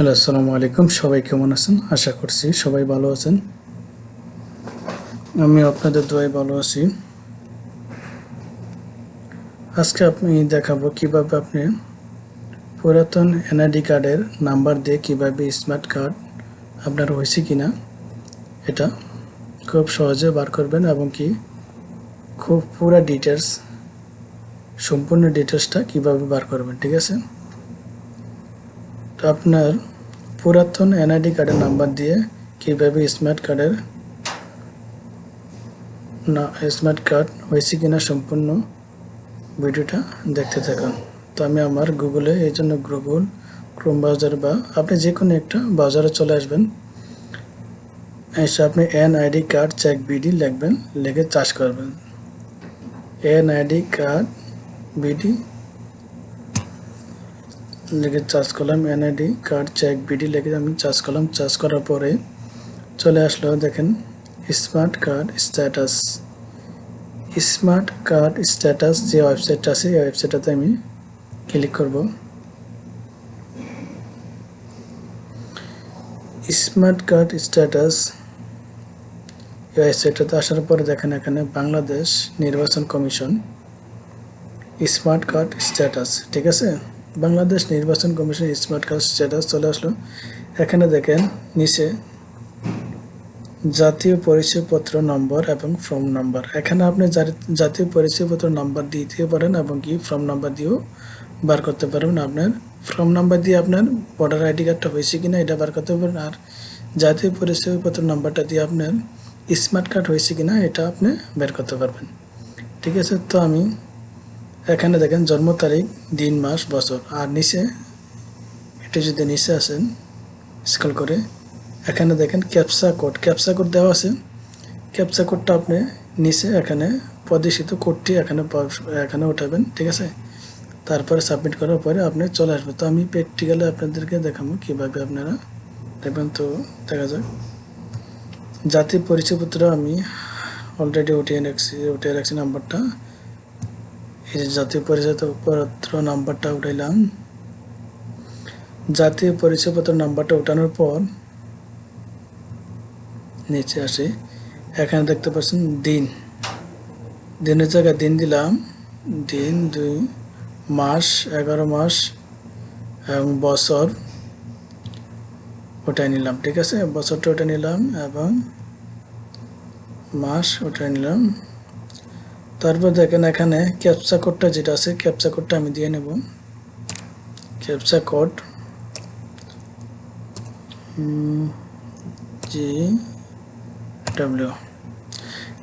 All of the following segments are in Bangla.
হ্যালো, আসসালামু আলাইকুম। সবাই কেমন আছেন? আশা করছি সবাই ভালো আছেন। আমি আপনাদের দোয়ায় ভালো আছি। আজকে আপনি দেখাবো কীভাবে আপনি পুরাতন এনআইডি কার্ডের নাম্বার দিয়ে কীভাবে স্মার্ট কার্ড আপনার হয়েছে কিনা, এটা খুব সহজে বার করবেন এবং কি খুব পুরা ডিটেলস সম্পূর্ণ ডিটেলসটা কীভাবে বার করবেন, ঠিক আছে? তো আপনার পুরাতন এনআইডি কার্ডের নাম্বার দিয়ে কীভাবে স্মার্ট কার্ডের না স্মার্ট কার্ড হয়েছে কিনা সম্পূর্ণ ভিডিওটা দেখতে থাকুন। তো আমি আমার গুগলে এই জন্য গুগল ক্রোম ব্রাউজার বা আপনি যে কোনো একটা ব্রাউজারে চলে আসবেন। এসে আপনি এনআইডি কার্ড চেক বিডি লিখবেন, লিখে চার্জ করবেন। এনআইডি কার্ড বিডি লিখে চার্জ করলাম এনআইডি কার্ড চেক বিডি লিখে আমি চার্জ করলাম। চার্জ করার পরে চলে আসলো, দেখেন smart card status smart card status যে ওয়েবসাইটটা আছে, এই ওয়েবসাইটটাতে আমি ক্লিক করব। স্মার্ট কার্ড স্ট্যাটাস এই ওয়েবসাইটটাতে আসার পরে দেখেন এখানে বাংলাদেশ নির্বাচন কমিশন স্মার্ট কার্ড স্ট্যাটাস ঠিক আছে? বাংলাদেশ নির্বাচন কমিশন স্মার্ট কার্ড স্ট্যাটাস চলে আসলো। এখানে দেখেন, নিচে জাতীয় পরিচয়পত্র নম্বর এবং ফর্ম নাম্বার। এখানে আপনি জাতীয় পরিচয়পত্র নাম্বার দিতে পারেন এবং কি ফর্ম নাম্বার দিয়েও বার করতে পারবেন আপনার। ফর্ম নাম্বার দিয়ে আপনার ভোটার আইডি কার্ডটা হয়েছে কিনা এটা বার করতে পারবেন। আর জাতীয় পরিচয়পত্র নাম্বারটা দিয়ে আপনার স্মার্ট কার্ড হয়েছে কিনা এটা আপনি বের করতে পারবেন। ঠিক আছে, তো আমি এখানে দেখেন জন্ম তারিখ, দিন, মাস, বছর। আর নিচে এটা যদি নিচে আসেন স্কল করে, এখানে দেখেন ক্যাপসা কোড ক্যাপসা কোড দেওয়া আছে। ক্যাপসা কোডটা আপনি নিচে এখানে প্রদর্শিত কোডটি এখানে এখানে উঠাবেন, ঠিক আছে? তারপরে সাবমিট করার পরে আপনি চলে আসবে তো আমি প্র্যাকটিক্যালে আপনাদেরকে দেখাবো কীভাবে আপনারা দেখবেন। তো দেখা যাক। জাতির পরিচয়পত্র আমি অলরেডি উঠিয়ে রাখছি উঠিয়ে রাখছি নাম্বারটা এই জাতীয় পরিচয়পত্র নাম্বারটা উঠাইলাম। জাতীয় পরিচয়পত্র নাম্বারটা উঠানোর পর নিচে আসে। এখানে দেখতে পাচ্ছেন দিন। দিনের জায়গায় দিন দিলাম। দিন, দুই, মাস, এগারো মাস এবং বছর ওটাই নিলাম, ঠিক আছে? বছরটা ওটা নিলাম এবং মাস ওটাই নিলাম। তারপর দেখেন এখানে ক্যাপচা কোডটা যেটা আছে ক্যাপচা কোডটা আমি দিয়ে নেব। Captcha code G W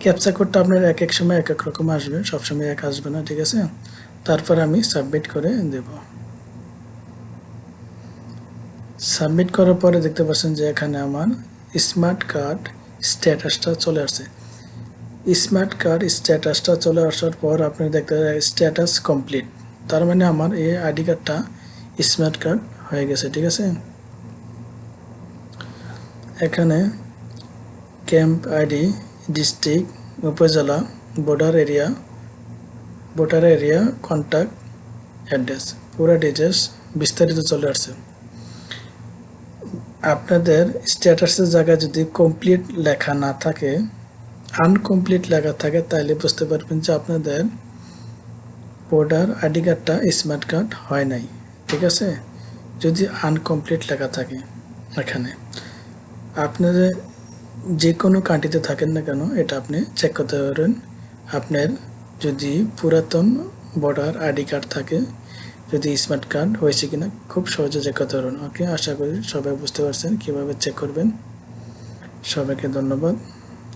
captcha কোডটা আপনার এক এক সময় এক এক রকম আসবে সবসময় এক আসবে না, ঠিক আছে? তারপর আমি সাবমিট করে দেব। সাবমিট করার পরে দেখতে পাচ্ছেন যে এখানে আমার স্মার্ট কার্ড স্ট্যাটাসটা চলে আসছে। স্মার্ট কার্ড স্ট্যাটাসটা চলে আসার পর আপনি দেখতে স্ট্যাটাস কমপ্লিট। তার মানে আমার এই আইডি কার্ডটা স্মার্ট কার্ড হয়ে গেছে, ঠিক আছে? এখানে camp ID, district, upazila, border area, voter area contact address, পুরো ডিটেলস বিস্তারিত চলে আসছে। আপনাদের স্ট্যাটাসের জায়গায় যদি কমপ্লিট লেখা না থাকে আনকমপ্লিট লেখা থাকে তাহলে বুঝতে পারবেন যে আপনাদের ভোটার আইডি কার্ডটা স্মার্ট কার্ড হয় নাই, ঠিক আছে? যদি আনকমপ্লিট লেখা থাকে এখানে। আপনাদের যে কোনো কান্ট্রিতে থাকেন না কেন, এটা আপনি চেক করতে পারেন আপনার যদি পুরাতন ভোটার আইডি কার্ড থাকে, যদি স্মার্ট কার্ড হয়েছে কিনা, খুব সহজে চেক করতে পারবেন। ওকে, আশা করি সবাই বুঝতে পারছেন কীভাবে চেক করবেন। সবাইকে ধন্যবাদ।